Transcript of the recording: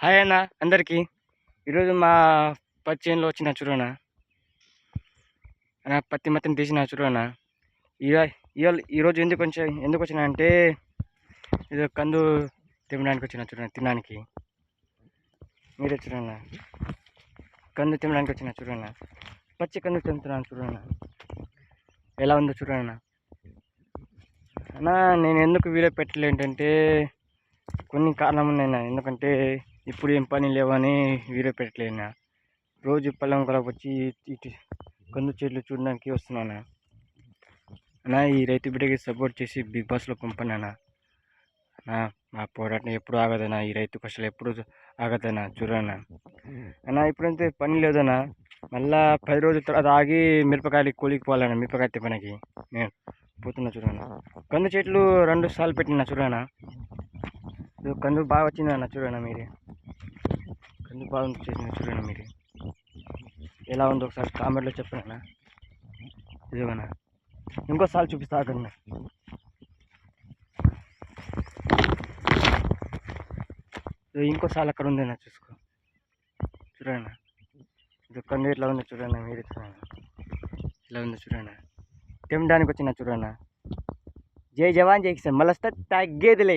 Hi అన్న అందరికీ. ఈరోజు మా పత్తి చేనులో వచ్చిన చూడనా అన్న. పత్తి మొత్తం తీసిన చూడనా ఇవాళ ఈరోజు ఎందుకు వచ్చా ఎందుకు వచ్చిన అంటే ఇది కందు తినడానికి వచ్చిన చూడండి తినడానికి. మీరే చూడన్నా కందు తినడానికి వచ్చిన చూడన్నా పచ్చి కందు తింటున్నాను చూడన్నా ఎలా ఉందో చూడన్నా అన్నా. నేను ఎందుకు వీడియో పెట్టలేంటంటే కొన్ని కారణం ఉన్నాయి ఎందుకంటే ఇప్పుడు ఏం పని లేవని వీడియో పెట్టలేనా? రోజు పొలం కూడా వచ్చి ఇటు కందు చెట్లు చూడడానికి వస్తున్నాను? అన్నా ఈ రైతు బిడ్డకి సపోర్ట్ చేసి బిగ్ బాస్లో పంపనా అన్నా మా పోరాటం ఎప్పుడు ఆగదనా ఈ రైతు కష్టాలు ఎప్పుడు ఆగదనా చూడనా అన్నా ఇప్పుడంతే పని లేదనా మళ్ళా పది రోజుల తర్వాత ఆగి మిరపకాయలు కూలికి పోవాలన్నా? మిరపకాయ తిప్పడానికి నేను పోతున్నా చూడనా కందు చెట్లు రెండు సార్లు పెట్టినా చూడనా ఇది కందు బాగా వచ్చింది అన్న మీరే కందు బాగా చేసిన చూడండి మీరు. ఎలా ఉందో ఒకసారి కామెంట్లో చెప్పండి ఇదిగోనా ఇంకోసారి చూపిస్తా అక్కడ ఇంకోసారి అక్కడ ఉంది చూసుకో. చూడండి ఇది కందు ఎట్లా ఉందో చూడండి మీరు ఎలా ఇలా ఉంది చూడండి తినడానికి వచ్చిన చూడన్నా జై జవాన్ జై కిసాన్. మళ్ళీ వస్తే తగ్గేదిలే.